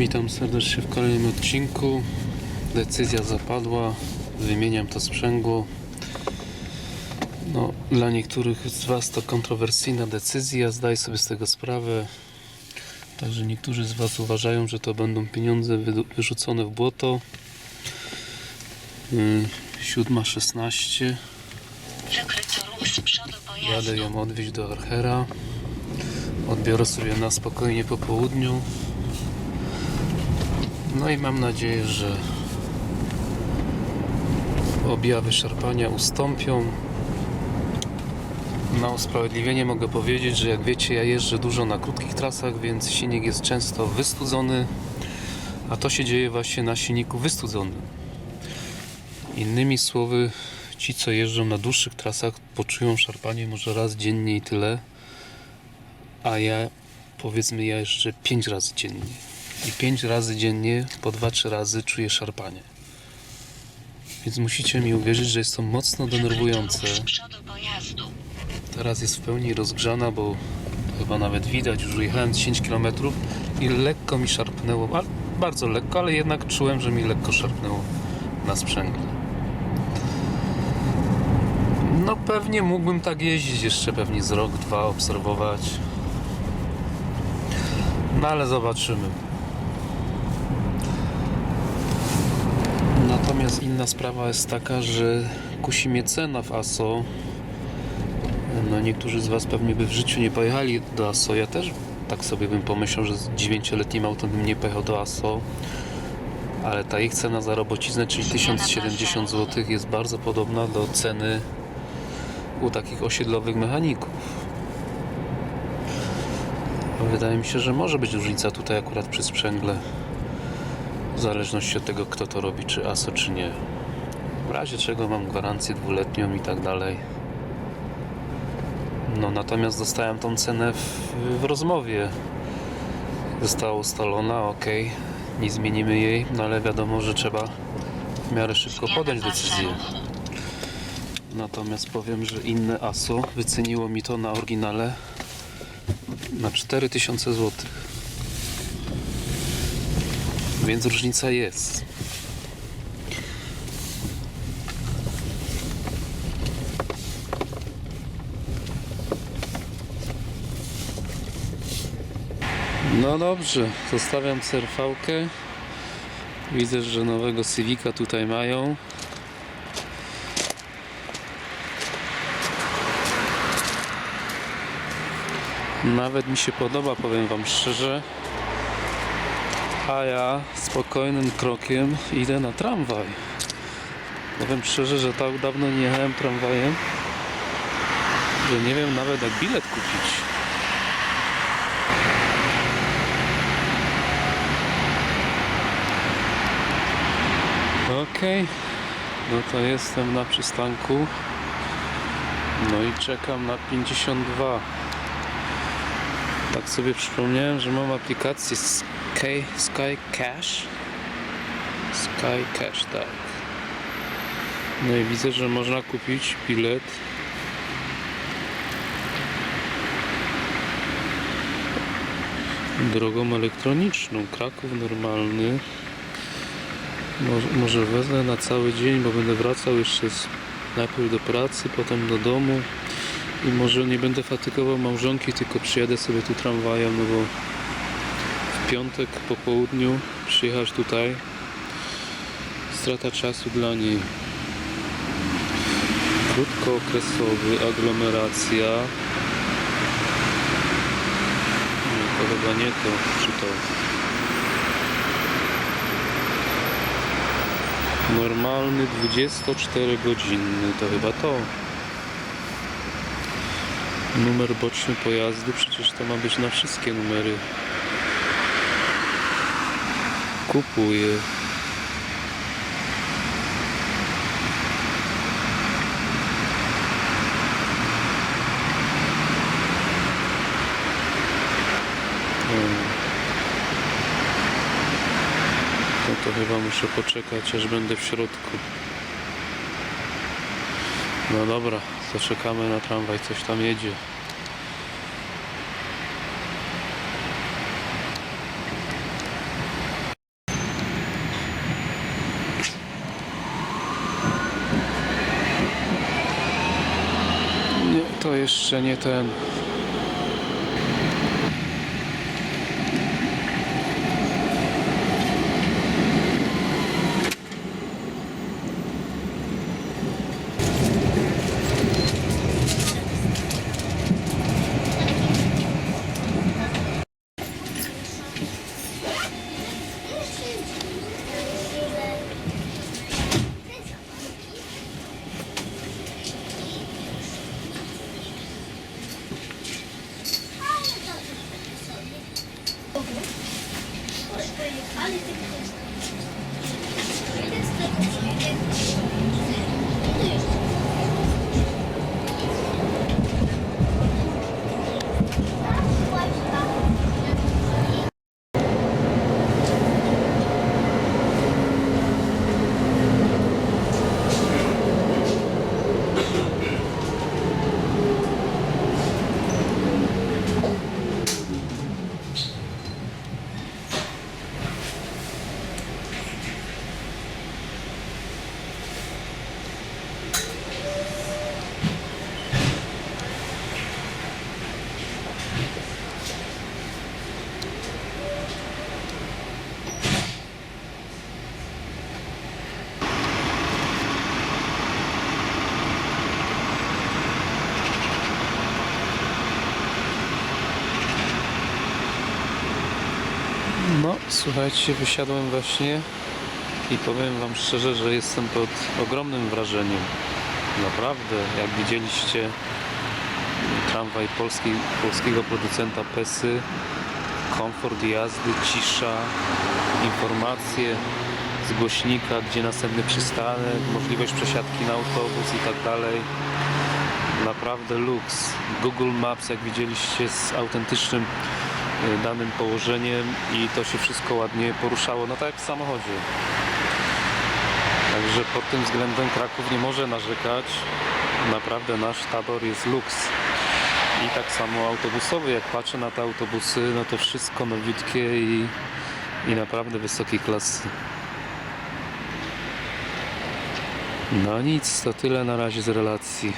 Witam serdecznie w kolejnym odcinku. Decyzja zapadła, wymieniam to sprzęgło. No, dla niektórych z Was to kontrowersyjna decyzja, zdaję sobie z tego sprawę. Także niektórzy z Was uważają, że to będą pieniądze wy- wyrzucone w błoto. Yy, 7.16. Wykryto ruch z przodu pojazdu. Jadę ją odwieźć do Archera. Odbiorę sobie na spokojnie po południu. No i mam nadzieję, że objawy szarpania ustąpią. Na usprawiedliwienie mogę powiedzieć, że jak wiecie, ja jeżdżę dużo na krótkich trasach, więc silnik jest często wystudzony, a to się dzieje właśnie na silniku wystudzonym. Innymi słowy, ci co jeżdżą na dłuższych trasach poczują szarpanie może raz dziennie i tyle, a ja powiedzmy ja jeżdżę 5 razy dziennie. I 5 razy dziennie po 2-3 razy czuję szarpanie. Więc musicie mi uwierzyć, że jest to mocno denerwujące. Teraz jest w pełni rozgrzana, bo chyba nawet widać, już jechałem 10 km i lekko mi szarpnęło, bardzo lekko, ale jednak czułem, że mi lekko szarpnęło na sprzęgle. No pewnie mógłbym tak jeździć jeszcze pewnie z rok, dwa, obserwować. No ale zobaczymy. Natomiast inna sprawa jest taka, że kusi mnie cena w ASO. No niektórzy z Was pewnie by w życiu nie pojechali do ASO. Ja też tak sobie bym pomyślał, że z 9-letnim autem bym nie pojechał do ASO. Ale ta ich cena za robociznę, czyli 1070 zł jest bardzo podobna do ceny u takich osiedlowych mechaników. Wydaje mi się, że może być różnica tutaj akurat przy sprzęgle. W zależności od tego, kto to robi, czy ASO, czy nie. W razie czego mam gwarancję dwuletnią i tak dalej. No natomiast dostałem tą cenę w, w rozmowie. Została ustalona, ok, nie zmienimy jej, no ale wiadomo, że trzeba w miarę szybko podjąć decyzję. Natomiast powiem, że inne ASO wyceniło mi to na oryginale na 4000 zł. Więc różnica jest. No dobrze, zostawiam serfałkę. Widzę, że nowego Civica tutaj mają. Nawet mi się podoba, powiem Wam szczerze. A ja spokojnym krokiem idę na tramwaj. Powiem szczerze, że tak dawno nie jechałem tramwajem, że nie wiem nawet jak bilet kupić. Okej, no to jestem na przystanku. No i czekam na 52. Tak sobie przypomniałem, że mam aplikację Sky, Sky Cash. Sky Cash, tak. No i widzę, że można kupić bilet. Drogą elektroniczną. Kraków normalny. Może, wezmę na cały dzień, bo będę wracał jeszcze z, najpierw do pracy, potem do domu i może nie będę fatygował małżonki, tylko przyjadę sobie tu tramwajem, no bo piątek po południu przyjechać tutaj strata czasu dla niej krótkookresowy, aglomeracja nie, to chyba nie to, czy to Normalny 24 godzinny, to chyba to. Numer boczny pojazdu, przecież to ma być na wszystkie numery. Kupuję. Hmm. No to chyba muszę poczekać, aż będę w środku. No dobra, zaczekamy na tramwaj, coś tam jedzie. Jeszcze nie ten. No, słuchajcie, wysiadłem właśnie i powiem Wam szczerze, że jestem pod ogromnym wrażeniem. Naprawdę, jak widzieliście tramwaj polski, polskiego producenta Pesy, komfort jazdy, cisza, informacje z głośnika, gdzie następny przystanek, możliwość przesiadki na autobus i tak dalej. Naprawdę luks. Google Maps, jak widzieliście, z autentycznym danym położeniem i to się wszystko ładnie poruszało, no tak jak w samochodzie. Także pod tym względem Kraków nie może narzekać. Naprawdę nasz tabor jest luks. I tak samo autobusowy, jak patrzę na te autobusy, no to wszystko nowiutkie i, i naprawdę wysokiej klasy. No nic, to tyle na razie z relacji.